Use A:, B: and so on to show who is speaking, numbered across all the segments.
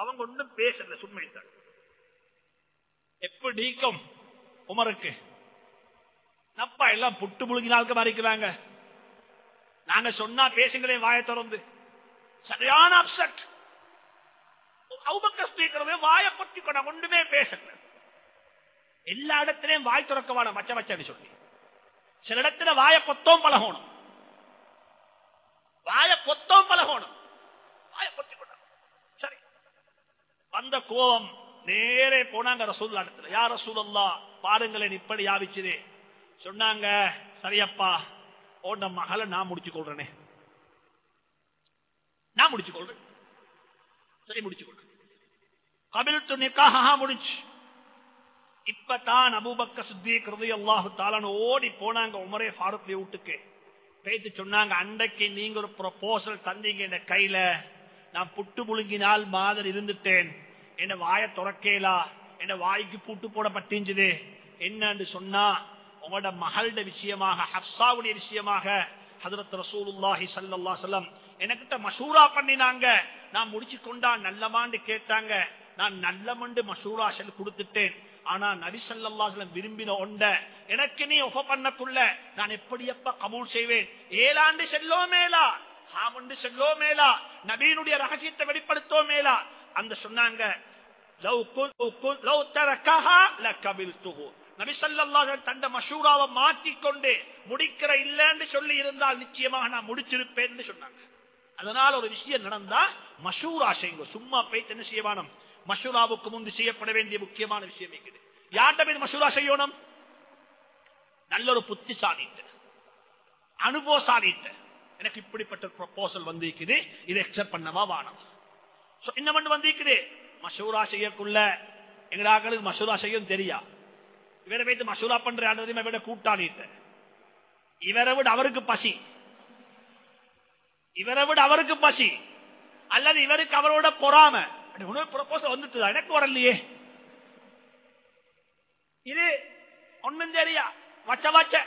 A: அவங்க ஒன்றும் பேசல சும்மைத்தான் எப்படி நீக்கம்? உமருக்கு. நப்பா எல்லாம் புட்டு முழுங்கினாளுக்கு மாறிக்கிறாங்க நாங்க சொன்னா பேசுங்களே வாயை திறந்து. சரியான அப்செட் அவுபக்கர் ஸ்பீக்கரவே வாயை பத்தி கொண்ட ஒன்றுமே பேசல. எல்லா இடத்திலையும் வாய் திறக்க வேணும் மச்ச மச்சன்னு சொல்லி. சில இடத்துல வாய பொத்தோம் பழகணும். வாய பொத்தோம் பழகணும் வாய பொத்தி கொண்டாங்க சரி அந்த கோபம் நேரே போனாங்க ரசூல் இடத்துல. யார் ரசூலல்லா பாருங்களேன் இப்படி யாவிச்சுதே சொன்னாங்க சரியப்பா ஓண்ட மகளை நான் முடிச்சு கொள்றேனே. நான் முடிச்சு கொள்றேன். சரி முடிச்சு கொள்றேன். கபில் துணிக்காக முடிச்சு இப்பதான் அபூபக்க சித்திக் ரலியல்லாஹு தஆலா ஓடி போனாங்க உமரே ஃபாரூக் வீட்டுக்கு. பேத்து சொன்னாங்க அன்றைக்கு நீங்க ஒரு ப்ரொபோசல் தந்தீங்க என் கையில. நான் புட்டு புழுங்கினால் மாதிரி இருந்துட்டேன். என்ன வாய துறக்கேலா? என்ன வாய்க்கு பூட்டு போட பட்டிஞ்சது? என்னன்னு சொன்னா உங்களோட மகளோட விஷயமாக ஹப்சாவுடைய விஷயமாக ஹதரத் ரசூலுல்லாஹி சல்லா அலைஹி வஸல்லம் எனக்கிட்ட மஷூரா பண்ணினாங்க. நான் முடிச்சு கொண்டா நல்லமாண்டு கேட்டாங்க. நான் நல்லமண்டு மஷூரா செல் கொடுத்துட்டேன். ஆனா நபி ஸல்லல்லாஹு விரும்பின ஒண்ட எனக்கு நீ ஒஃப பண்ணக்குள்ள நான் எப்படி எப்ப கபூல் செய்வேன்? ஏழாண்டு செல்லோ மேலா? ஹாமண்டு செல்லோ மேலா? நபீனுடைய ரகசியத்தை வெளிப்படுத்தோ மேலா? அந்த சொன்னாங்க தந்த மஷூராவை மாற்றிக்கொண்டு முடிக்கிற இல்லைன்னு சொல்லி இருந்தால் நிச்சயமாக நான் முடிச்சிருப்பேன் சொன்னாங்க அதனால ஒரு விஷயம் நடந்தா மஷூரா செய்யுங்க சும்மா பேத்தன என்ன செய்யவானம் மஷூராவுக்கு முன்பு செய்யப்பட வேண்டிய முக்கியமான விஷயம் இருக்குது யார்கிட்ட போய் மஷூரா செய்யணும் நல்ல ஒரு அனுபவ சாதித்த எனக்கு இப்படிப்பட்ட ப்ரொபோசல் வந்திருக்குது இதை அக்செப்ட் பண்ணவா வானம் என்ன பண்ணு வந்திருக்குது மஷூரா செய்யக்குள்ள. எங்கடாக்களுக்கு மசூரா செய்யும் தெரியா? இவரை வைத்து மசூரா பண்ற அனுமதி விட கூட்டாளிட்ட. இவரை விட அவருக்கு பசி. இவரை விட அவருக்கு பசி. அல்லது இவருக்கு அவரோட பொறாம. ப்ரொபோசல் வந்துட்டு எனக்கு வரலையே. இது ஒண்ணும் தெரியா? வச்ச வச்ச.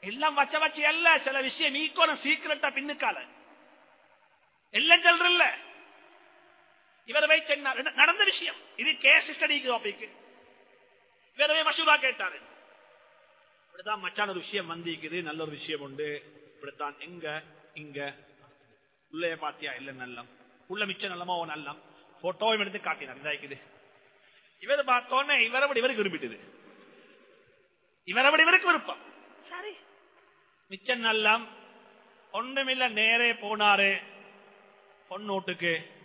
A: எல்லாம் வச்ச வச்ச அல்ல. சில விஷயம் ஈக்கோனம் சீக்கிரட்டா பின்னுக்கால எல்லாம் சொல்றல்ல. இவரை வைத்து நடந்த விஷயம்? இது கேஸ் ஸ்டடிக்கு டாபிக் வேறவே மசூரா கேட்டாரு. இப்படிதான் மச்சான ஒரு விஷயம் வந்திக்குது நல்ல ஒரு விஷயம் உண்டு. இப்படித்தான் எங்க இங்க உள்ளே பாத்தியா? இல்ல நல்லம். உள்ள மிச்சம் நல்லமா ஓ நல்லம். போட்டோவும் எடுத்து காட்டினார். இதாக்குது இவர் பார்த்தோன்னே இவரை விட இவருக்கு விரும்பிட்டது. இவரை விட இவருக்கு விருப்பம். சரி. மிச்சம் நல்லம். ஒண்ணுமில்ல நேரே போனாரு. பொண்ணூட்டுக்கு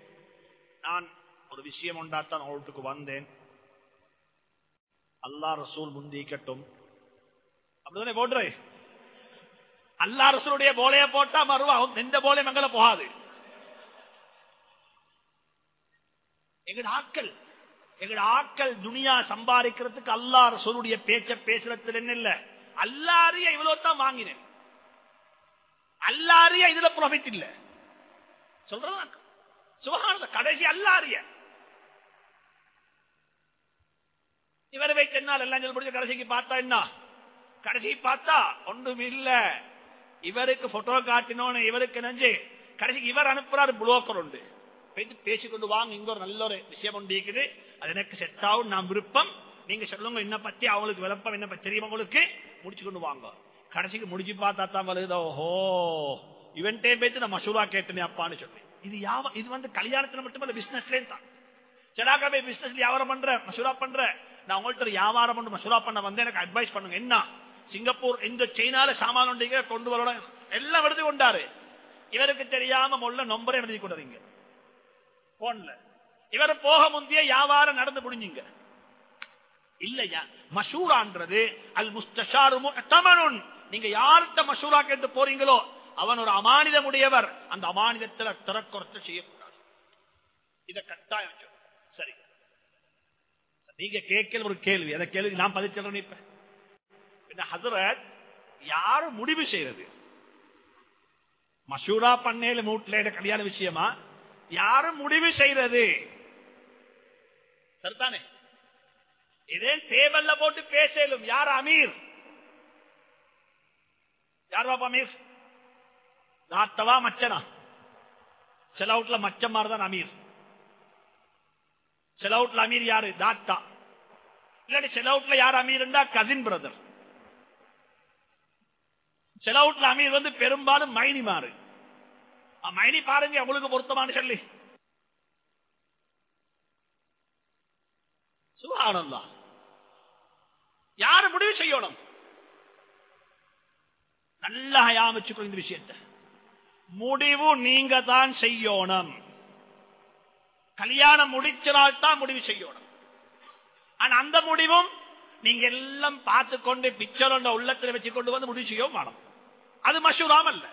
A: நான் ஒரு விஷயம் உண்டாத்தான் வீட்டுக்கு வந்தேன் அல்லா ரசூல் முந்திக்கட்டும் அப்படிதானே போடுறே அல்லா ரசூலுடைய போலைய போட்டா மறுவா எந்த போலையும் மங்கள போகாது எங்கட ஆட்கள் எங்கட ஆட்கள் துனியா சம்பாதிக்கிறதுக்கு அல்லா ரசூலுடைய பேச்ச பேசுறதுல என்ன இல்ல அல்லாரிய இவ்வளவுதான் வாங்கினேன் அல்லாரிய இதுல ப்ராஃபிட் இல்ல சொல்றதா சுகானந்த கடைசி அல்லாரிய. இவரை வைத்து என்ன எல்லாம் சொல்லி முடிஞ்ச கடைசிக்கு பார்த்தா என்ன? கடைசி பார்த்தா ஒன்றும் இல்ல. இவருக்கு போட்டோ காட்டினோன்னு இவருக்கு நெஞ்சு. கடைசிக்கு இவர் அனுப்புறாரு புளோக்கர் உண்டு. போயிட்டு பேசிக்கொண்டு வாங்க இங்க ஒரு நல்ல ஒரு விஷயம் ஒன்று இருக்குது. அது எனக்கு செட் ஆகும் நான் விருப்பம். நீங்க சொல்லுங்க என்ன பத்தி அவங்களுக்கு விளப்பம் என்ன பத்தி தெரியுமா உங்களுக்கு? முடிச்சு கொண்டு வாங்க. கடைசிக்கு முடிச்சு பார்த்தா தான் வருது. ஓஹோ. இவன்ட்டே போயிட்டு நான் மசூரா கேட்டனே அப்பான்னு சொல்லி. இது யாவ இது வந்து கல்யாணத்துல மட்டுமல்ல பிசினஸ்லேயும் தான். சராக போய் பிசினஸ் வியாபாரம் பண்ற மசூரா பண்ற. நான் உங்கள்கிட்ட வியாபாரம் பண்ணு மசூரா பண்ண வந்து எனக்கு அட்வைஸ் பண்ணுங்க. என்ன? சிங்கப்பூர் இந்த சைனால சாமான கொண்டு வரணும் எல்லாம் எழுதி கொண்டாரு. இவருக்கு தெரியாம முள்ள நொம்பரை எழுதி கொண்டாருங்க போன்ல. இவர் போக முந்தைய வியாபாரம் நடந்து முடிஞ்சுங்க. இல்லையா? மஷூரான்றது அல் முஸ்தாரு நீங்க யார்கிட்ட மசூரா கேட்டு போறீங்களோ அவன் ஒரு அமானிதமுடையவர். அந்த அமானிதத்தில் திறக்குறத்த செய்யக்கூடாது. இத கட்டாயம் சரி. நீங்க கேட்கல ஒரு கேள்வி. அதை கேள்வி? நான் பதில் சொல்றேன் இப்ப ஹசரத் யாரு முடிவு செய்யறது? மசூரா பண்ணேல மூட்ல கல்யாண விஷயமா? யாரும் முடிவு செய்யறது? சரிதானே? இதே டேபிள்ல போட்டு பேசலும். யார் அமீர்? யார் பாப்பா அமீர்? தாத்தவா மச்சனா? சில அவுட்ல மச்சம் மாதிரிதான் அமீர். செலவுட்ல அமீர் யாரு? தாத்தா. இல்லாட்டி செலவுட்ல யார் அமீர்ண்டா கசின் பிரதர் செலவுட்ல அமீர் வந்து பெரும்பாலும் மைனி மாறு மைனி பாருங்க உங்களுக்கு பொருத்தமான சொல்லி. சுகானந்தா யாரு முடிவு செய்யணும்? நல்லா யாமிச்சுக்கோ இந்த விஷயத்தை. முடிவு நீங்க தான் செய்யணும். கல்யாணம் முடிச்சதால் முடிவு செய்யணும். ஆனா அந்த முடிவும் நீங்க எல்லாம் பார்த்து கொண்டு பிக்சர் உள்ளத்தில் வச்சு கொண்டு வந்து முடிவு செய்யவும் வேணும். அது மஷூராம் அல்ல.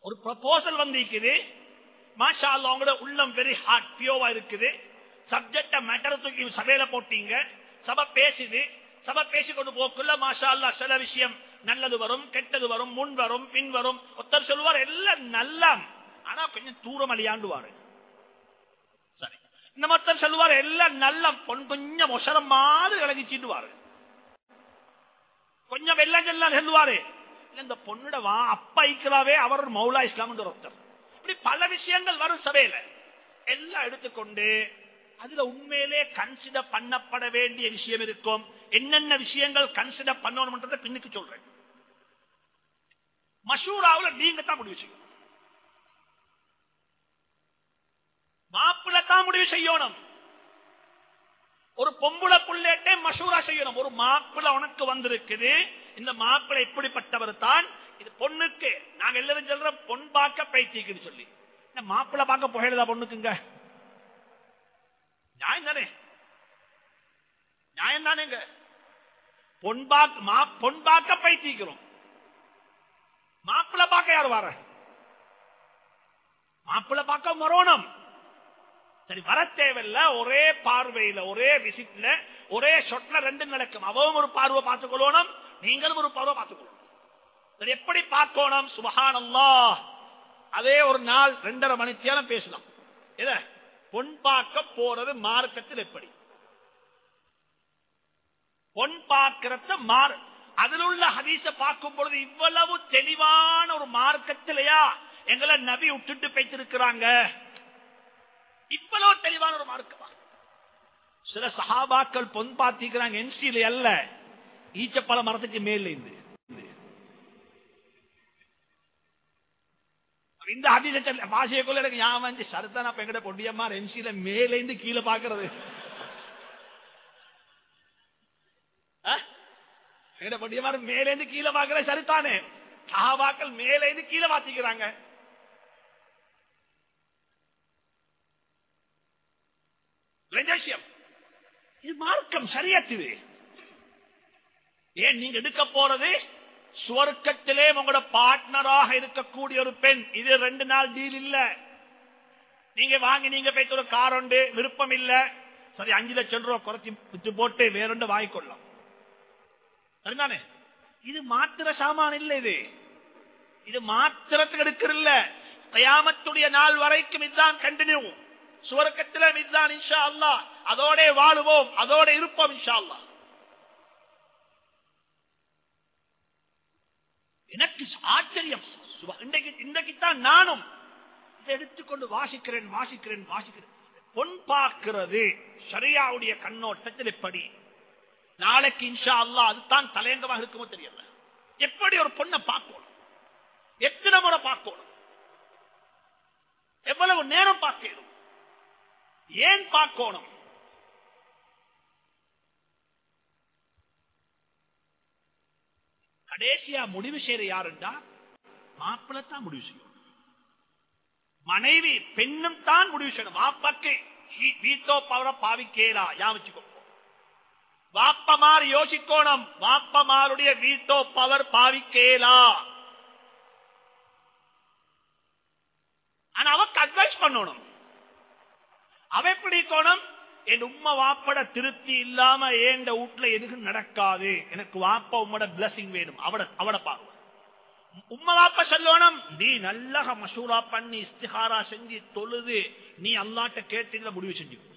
A: ஒரு ப்ரப்போசல் வந்திருக்குது. மாஷா அல்லா உங்களோட உள்ளம் வெரி ஹார்ட் பியோவா இருக்குது. சப்ஜெக்ட மேட்டர் தூக்கி சபையில போட்டீங்க. சபை பேசுது. சபை பேசிக்கொண்டு போக்குள்ள மாஷா அல்லா சில விஷயம் நல்லது வரும் கெட்டது வரும் முன் வரும் பின் வரும். ஒருத்தர் சொல்லுவார் எல்லாம் நல்லா ஆனா கொஞ்சம் தூரம் அழியாண்டுவாரு. சரி. இந்த மொத்தம் சொல்லுவார் எல்லாம் நல்ல பொன் கொஞ்சம் ஒசரம் மாதிரி விலகிச்சிடுவாரு கொஞ்சம் வெள்ளம் செல்லாம் சொல்லுவாரு. இந்த பொண்ணுட வா அப்பா ஐக்கிறாவே அவர் மௌலா இஸ்லாம் ஒருத்தர் இப்படி பல விஷயங்கள் வரும் சபையில. எல்லாம் எடுத்துக்கொண்டு அதுல உண்மையிலே கன்சிடர் பண்ணப்பட வேண்டிய விஷயம் இருக்கும். என்னென்ன விஷயங்கள் கன்சிடர் பண்ணணும்ன்றத பின்னுக்கு சொல்றேன். மஷூராவுல நீங்க தான் முடிவு செய்யணும். மாப்பிள்ள தான் முடிவு செய்யணும். ஒரு பொம்புளை புள்ளேட்டே மஷூரா செய்யணும். ஒரு மாப்பிள்ள உனக்கு வந்திருக்குது. இந்த மாப்பிள்ளை இப்படிப்பட்டவர் தான். இது பொண்ணுக்கு. நாங்க எல்லாரும் சொல்றோம் பொன் பார்க்க பைத்திக்குன்னு சொல்லி. இந்த மாப்பிள்ள பார்க்க புகையிலதா பொண்ணுக்குங்க? நியாயம் தானே நியாயம் தானேங்க பொன் பார்க்க பொன் பார்க்க பைத்திக்கிறோம் மாப்பிள்ள பார்க்க யார் வர? மாப்பிள்ள பார்க்க மரோணம். சரி வர தேவையில்ல. ஒரே பார்வையில ஒரே விசிட்ல ஒரே சொட்ல ரெண்டு நடக்கும் அவவும் ஒரு பார்வை பார்த்துக் கொள்ளணும் நீங்களும் ஒரு பார்வை பார்த்துக் கொள்ளணும் எப்படி பார்க்கணும்? சுபஹானல்லா அதே ஒரு நாள் ரெண்டரை மணித்தியாலும் பேசலாம். எத? பொன் பார்க்க போறது மார்க்கத்தில் எப்படி? பொன் பார்க்கிறத மாறு அதில் உள்ள ஹதீச பார்க்கும் பொழுது இவ்வளவு தெளிவான ஒரு மார்க்கத்திலேயா எங்களை நபி விட்டுட்டு போய்த்திருக்கிறாங்க இவ்வளவு தெளிவான ஒரு மார்க்கமா சில சஹாபாக்கள் பொன் பார்த்திக்கிறாங்க என்சியில அல்ல ஈச்சப்பழ மரத்துக்கு மேல இருந்து இந்த அதிச பாஷைக்குள்ள எனக்கு ஞாபகம் சரத்தான் சரத்தானா எங்கட பொடியம்மா என்சியில மேல இருந்து கீழே பாக்குறது எங்கட பொடியம்மா மேல கீழே வாக்குற சரித்தானே? சஹாபாக்கள் மேல இருந்து கீழே பாத்திக்கிறாங்க இது மார்க்கம் சரியத்துது ஏன் நீங்க எடுக்க போறது? சுவர்க்கத்திலே உங்களோட பார்ட்னராக இருக்கக்கூடிய ஒரு பெண். இது ரெண்டு நாள் டீல் இல்ல. நீங்க வாங்கி நீங்க போயிட்டு ஒரு கார் உண்டு விருப்பம் இல்ல. சரி அஞ்சு லட்சம் ரூபாய் குறைச்சி வித்து போட்டு வேறொண்டு வாங்கிக்கொள்ளலாம் சரிதானே இது மாத்திர சாமான் இல்ல இது. இது மாத்திரத்துக்கு எடுக்கிறல்ல. கயாமத்துடைய நாள் வரைக்கும் இதுதான் கண்டினியூ சுவர்க்கத்தில இதுதான் இன்ஷா அல்லா. அதோட வாழுவோம் அதோட இருப்போம் இன்ஷா அல்லா. எனக்கு ஆச்சரியம். இன்றைக்குத்தான் நானும் இதை எடுத்துக்கொண்டு வாசிக்கிறேன் வாசிக்கிறேன் வாசிக்கிறேன். பொன் பார்க்கிறது சரியாவுடைய கண்ணோட்டத்தில் எப்படி? நாளைக்கு இன்ஷா அல்லா அதுதான் தலையங்கமாக இருக்குமோ தெரியல. எப்படி ஒரு பொண்ணை பார்க்கணும்? எத்தனை முறை பார்க்கணும்? எவ்வளவு நேரம் பார்க்கணும்? ஏன் பார்க்கணும்? கடைசியா முடிவு செய்யற யாருண்டா? மாப்பிள்ள தான் முடிவு செய்யும். மனைவி பெண்ணும் தான் முடிவு செய்யணும். வாப்பாக்கு வீட்டோ பவர பாவிக்கேலா யாமிச்சுக்கோ வாப்பமார் யோசிக்கோணும். வாப்பமாருடைய வீட்டோ பவர் பாவிக்கேலா. ஆனா அவக்கு அட்வைஸ் பண்ணணும். அவ எப்படி கோணம் என் உம்மா வாப்பட திருப்தி இல்லாம ஏண்ட வீட்டுல எதுக்கு நடக்காது. எனக்கு வாப்ப உம்மோட பிளஸிங் வேணும். அவட அவட பார்வை உம்ம வாப்ப சொல்லணும். நீ நல்லா மசூரா பண்ணி இஸ்திஹாரா செஞ்சு தொழுது நீ அல்லாட்ட கேட்டு முடிவு செஞ்சு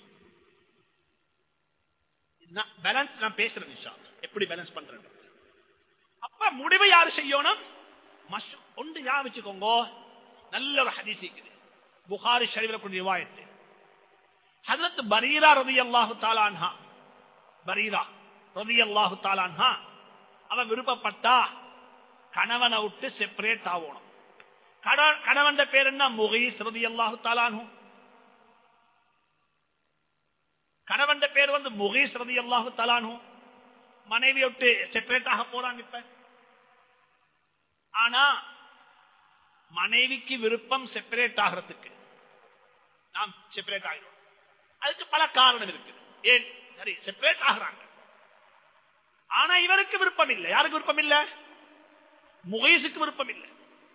A: பேலன்ஸ் நான் பேசுறேன் எப்படி பேலன்ஸ் பண்றேன் அப்ப முடிவு யாரு செய்யணும்? ஒன்று யா வச்சுக்கோங்க. நல்ல ஒரு ஹதீஸ் இருக்குது. புகாரி ஷரீஃபில் கொண்ட ரிவாயத்து. ஹஜரத் பரீரா ரதி அல்லாஹு தாலான்ஹா பரீரா ரதி அல்லாஹு தாலான்ஹா அவன் விருப்பப்பட்டா கணவனை விட்டு செப்பரேட் ஆகணும். கணவன் பேர் என்ன? முகீஸ் ரதி அல்லாஹு தாலானு கணவன் பேர் வந்து முகேஷ் ரதி அல்லாஹு தாலானு மனைவி விட்டு செப்பரேட் ஆக போறான் இப்ப. ஆனா மனைவிக்கு விருப்பம் செப்பரேட் ஆகிறதுக்கு நாம் செப்பரேட் ஆகிறோம் அதுக்கு பல காரணம் இருக்கு. ஏன்? சரி செப்பரேட் ஆகிறாங்க. ஆனா இவருக்கு விருப்பம் இல்லை. யாருக்கு விருப்பம் இல்ல? முகேஷுக்கு விருப்பம் இல்லை.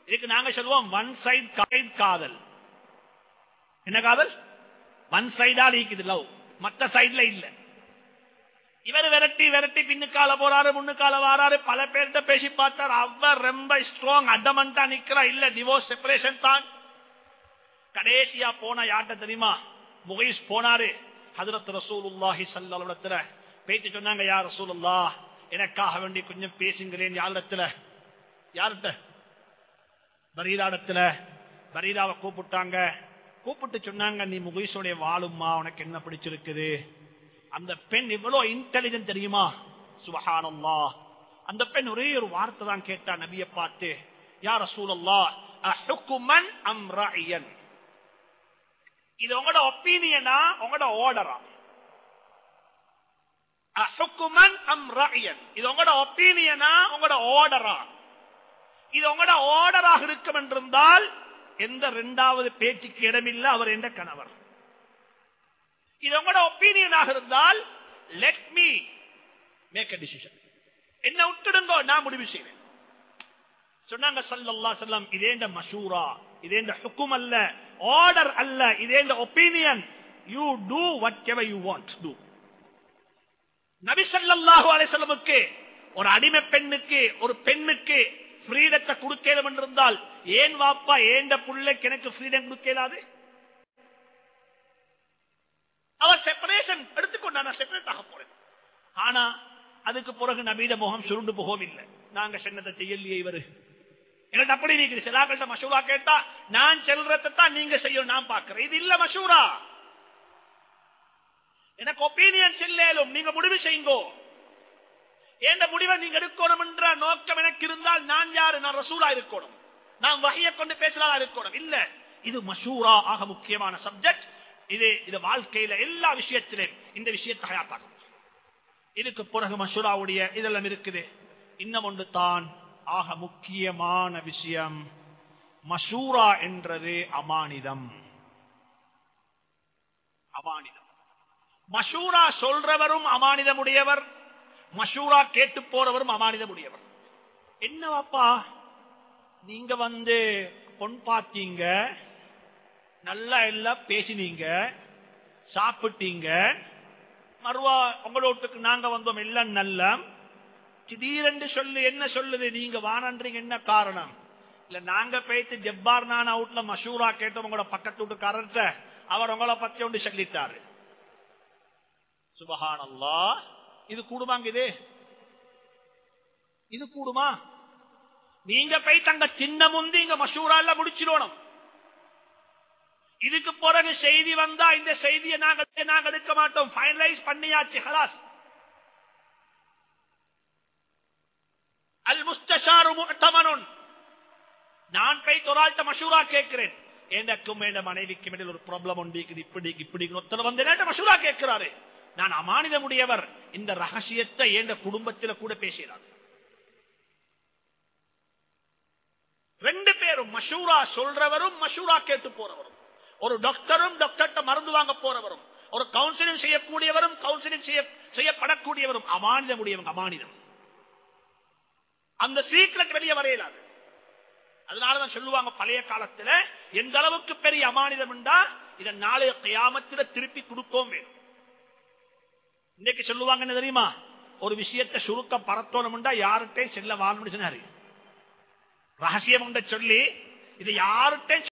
A: இதுக்கு நாங்க சொல்லுவோம் ஒன் சைட் காதல். என்ன காதல்? ஒன் சைடா இருக்குது லவ் மற்ற சைட்ல இல்ல. இவர் விரட்டி விரட்டி பின்னுக்கால போறாரு முன்னுக்கால வாராரு. பல பேர்கிட்ட பேசி பார்த்தார். அவர் ரொம்ப ஸ்ட்ராங் அடமண்டா நிக்கிறா இல்ல டிவோர்ஸ் செப்பரேஷன் தான். கடைசியா போன யார்ட்ட தெரியுமா? முகைஸ் போனாரு. ஹதரத் ரசூலுல்லாஹி சல்லத்துல பேச்சு சொன்னாங்க யார் ரசூலுல்லா எனக்காக வேண்டி கொஞ்சம் பேசுங்கிறேன் யாரிடத்துல யார்கிட்ட பரீராடத்துல பரீராவை கூப்பிட்டாங்க. கூப்பிட்டு சொன்னாங்க நீ முகேஷோடைய வாழும்மா உனக்கு என்ன பிடிச்சிருக்குது? அந்த பெண் இவ்வளவு இன்டெலிஜென்ட் தெரியுமா? சுபஹானல்லா அந்த பெண் ஒரே ஒரு வார்த்தை தான் கேட்டா நபிய பார்த்து யார் சூழல்லா அஹுக்குமன் அம் இது உங்களோட ஒப்பீனியனா உங்களோட ஓர்டரா அஹுக்குமன் அம் இது உங்களோட ஒப்பீனியனா உங்களோட ஆர்டரா இது உங்களோட ஆர்டராக இருக்கும் என்றிருந்தால் எந்த ரெண்டாவது பேச்சுக்கு இடமில்லை அவர் என்ற கணவர். இது உங்களோட ஒப்பீனியனாக இருந்தால் let me make a decision என்ன விட்டுடுங்கோ நான் முடிவு செய்வேன். சொன்னாங்க சல்லல்லா செல்லம் இதேண்ட மஷூரா இதேண்ட ஹுக்கும் அல்ல ஆர்டர் அல்ல இதேண்ட opinion you do whatever you want to நபி சல்லாஹு அலிசல்லமுக்கு ஒரு அடிமை பெண்ணுக்கு ஒரு பெண்ணுக்கு ஃப்ரீடத்தை கொடுக்கலும் என்றிருந்தால் ஏன் வாப்பா ஏண்ட புள்ளைக்கு எனக்கு ஃப்ரீடம் கொடுக்கலாது? அவர் செப்பரேஷன் எடுத்துக்கொண்டா நான் செப்பரேட் ஆக போறேன். ஆனா அதுக்கு பிறகு நபீட முகம் சுருண்டு போகவில்லை. நாங்க சென்னத்தை செய்யலையே இவரு. என்கிட்ட அப்படி நீங்க சிலாக்கள்கிட்ட மசூரா கேட்டா நான் செல்றதான் நீங்க செய்யணும் நான் பாக்குறேன் இது இல்ல மசூரா எனக்கு ஒப்பீனியன் இல்லேலும் நீங்க முடிவு செய்யுங்கோ. என்ற முடிவை நீங்க எடுக்கணும் என்ற நோக்கம் எனக்கு இருந்தால் நான் யாரு? நான் ரசூலா இருக்கணும். நான் வகையை கொண்டு பேசலாம் இருக்கணும். இல்ல. இது மசூரா ஆக முக்கியமான சப்ஜெக்ட் இது இது வாழ்க்கையில எல்லா விஷயத்திலும் இந்த விஷயத்தை ஹயாத்தாகும் இதுக்கு பிறகு மசூராவுடைய இதெல்லாம் இருக்குது. இன்னும் ஒன்று தான் ஆக முக்கியமான விஷயம். மசூரா என்றது அமானிதம். அமானிதம். மசூரா சொல்றவரும் அமானிதம் உடையவர் மஷூரா கேட்டு போறவரும் அமானிதம் உடையவர் என்னவாப்பா? நீங்க வந்து பொன் பார்த்தீங்க நல்லா எல்லாம் பேசினீங்க சாப்பிட்டீங்க மறுவா உங்களோட்டுக்கு நாங்க வந்தோம் எல்லாம் நல்ல. திடீரென்று சொல்லு என்ன சொல்லுது? நீங்க வானன்றீங்க என்ன காரணம்? இல்ல நாங்க போயிட்டு ஜப்பார் நான் அவுட்ல மஷூரா கேட்டோம் உங்களோட பக்கத்து வீட்டுக்காரர்கிட்ட அவர் உங்களை பத்தி ஒன்று சொல்லிட்டாரு. சுபஹானல்லா இது கூடுமாங்க இது இது கூடுமா? நீங்க போய் தங்க சின்ன முந்தி இங்க மசூரால முடிச்சிடணும். இதுக்கு பிறகு செய்தி வந்தா இந்த செய்தியை நாங்க நாங்க எடுக்க மாட்டோம்? பைனலைஸ் பண்ணியாச்சு ஹலாஸ் அல் முஸ்தாரு முத்தமனுன் நான் போய் தொராள்கிட்ட மசூரா கேட்கிறேன். எனக்கும் என் மனைவிக்கும் இடையில் ஒரு ப்ராப்ளம் உண்டு இப்படி இப்படி ஒருத்தர் வந்து மசூரா கேட்கிறாரு. நான் அமானிதமுடையவர். இந்த ரகசியத்தை என் குடும்பத்தில் கூட பேசினார் ரெண்டு பேரும் மஷூரா சொல்றவரும் மஷூரா கேட்டு போறவரும். ஒரு டாக்டரும் டாக்டர்கிட்ட மருந்து வாங்க போறவரும். ஒரு கவுன்சிலிங் செய்யக்கூடியவரும் கவுன்சிலிங் செய்யப்படக்கூடியவரும். அமானிதம் உடையவங்க அமானிதம். அந்த சீக்கிரம் வெளியே வரையலாது அதனாலதான் சொல்லுவாங்க பழைய காலத்துல எந்த அளவுக்கு பெரிய அமானிதம் உண்டா இதை நாளைய கியாமத்தில திருப்பி கொடுக்கவும் வேணும். இன்னைக்கு சொல்லுவாங்க என்ன தெரியுமா? ஒரு விஷயத்தை சுருக்க பரத்தோணும்டா யார்கிட்டையும் செல்ல வாழணும்னு சொன்னாரு ரகசியம் சொல்லி இதை யார்கிட்டையும்